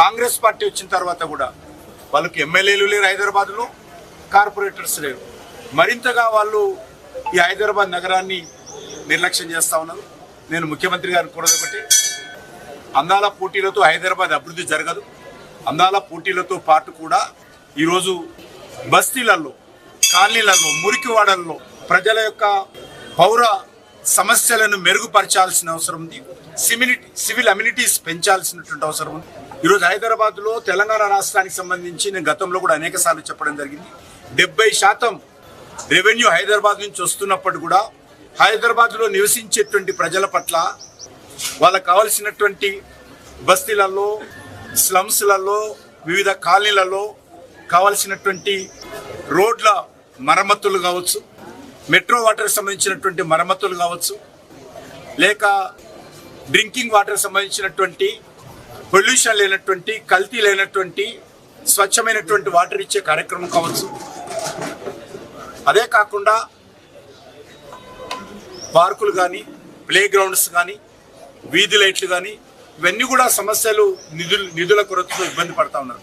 Congress party వచ్చిన తర్వాత కూడా వాళ్ళకి ఎమ్మెల్యేలు లేరు హైదరాబాద్లో కార్పొరేటర్స్ లేరు. మరింతగా వాళ్ళు ఈ హైదరాబాద్ నగరాన్ని నిర్లక్ష్యం చేస్తా ఉన్నారు. నేను ముఖ్యమంత్రి గారిని కూడా ఒకటి అందాల పోటీలతో హైదరాబాద్ అభివృద్ధి జరగదు. అందాల పోటీలతో పాటు కూడా ఈరోజు బస్తీలలో కాలనీలలో మురికివాడల్లో ప్రజల యొక్క పౌర సమస్యలను మెరుగుపరచాల్సిన అవసరం ఉంది. సిమిలిటీ సివిల్ అమ్యూనిటీస్ పెంచాల్సినటువంటి అవసరం ఉంది. ఈరోజు హైదరాబాద్లో తెలంగాణ రాష్ట్రానికి సంబంధించి నేను గతంలో కూడా అనేక సార్లు చెప్పడం జరిగింది. డెబ్బై శాతం రెవెన్యూ హైదరాబాద్ నుంచి వస్తున్నప్పుడు కూడా హైదరాబాద్లో నివసించేటువంటి ప్రజల పట్ల వాళ్ళకు కావలసినటువంటి బస్తీలలో స్లమ్స్లలో వివిధ కాలనీలలో కావలసినటువంటి రోడ్ల మరమ్మతులు కావచ్చు మెట్రో వాటర్ సంబంధించినటువంటి మరమ్మతులు కావచ్చు లేక డ్రింకింగ్ వాటర్ సంబంధించినటువంటి పొల్యూషన్ లేనటువంటి కల్తీ లేనటువంటి స్వచ్ఛమైనటువంటి వాటర్ ఇచ్చే కార్యక్రమం కావచ్చు. అదే కాకుండా పార్కులు కానీ ప్లే గ్రౌండ్స్ కానీ వీధి లైట్లు కానీ ఇవన్నీ కూడా సమస్యలు నిధులు నిధుల కొరతతో ఇబ్బంది పడతా ఉన్నారు.